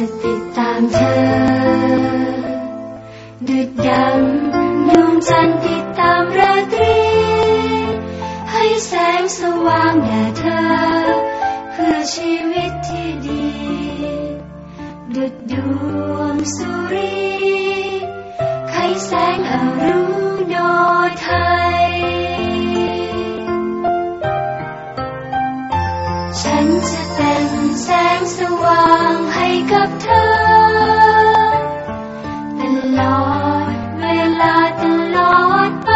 ติดตามเธอ ดึกดำดวงจันทร์ติดตามราตรี ให้แสงสว่างแด่เธอ เพื่อชีวิตที่ดี ดุดดวงสุรีไขแสงอรุณยไทย ฉันจะเป็นแสงสว่าง กับเธอ ตลอดเวลาตลอดไป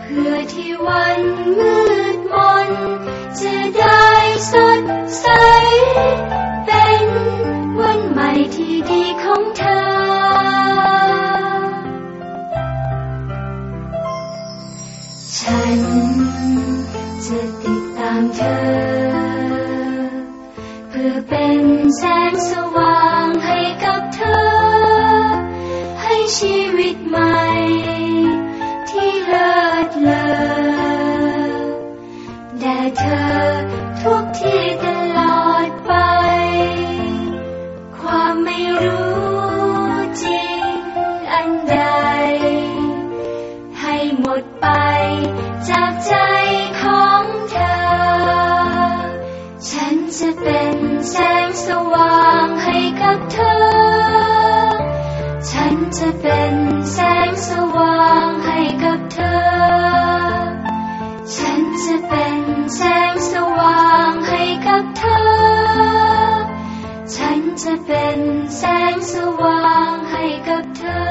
เพื่อที่วันมืดมน จะได้สดใส เป็นวันใหม่ที่ดีของเธอ ฉันจะติ อเป็นแสงสว่างให้กับเธอ ให้ชีวิตใหม่ ที่เลิศเลอแด่เธอทุกที่ตลอดไป ความไม่รู้จริงอันใด ให้หมดไป จะเป็นแสงสว่างให้กับเธอ ฉันจะเป็นแสงสว่างให้กับเธอ ฉันจะเป็นแสงสว่างให้กับเธอ ฉันจะเป็นแสงสว่างให้กับเธอ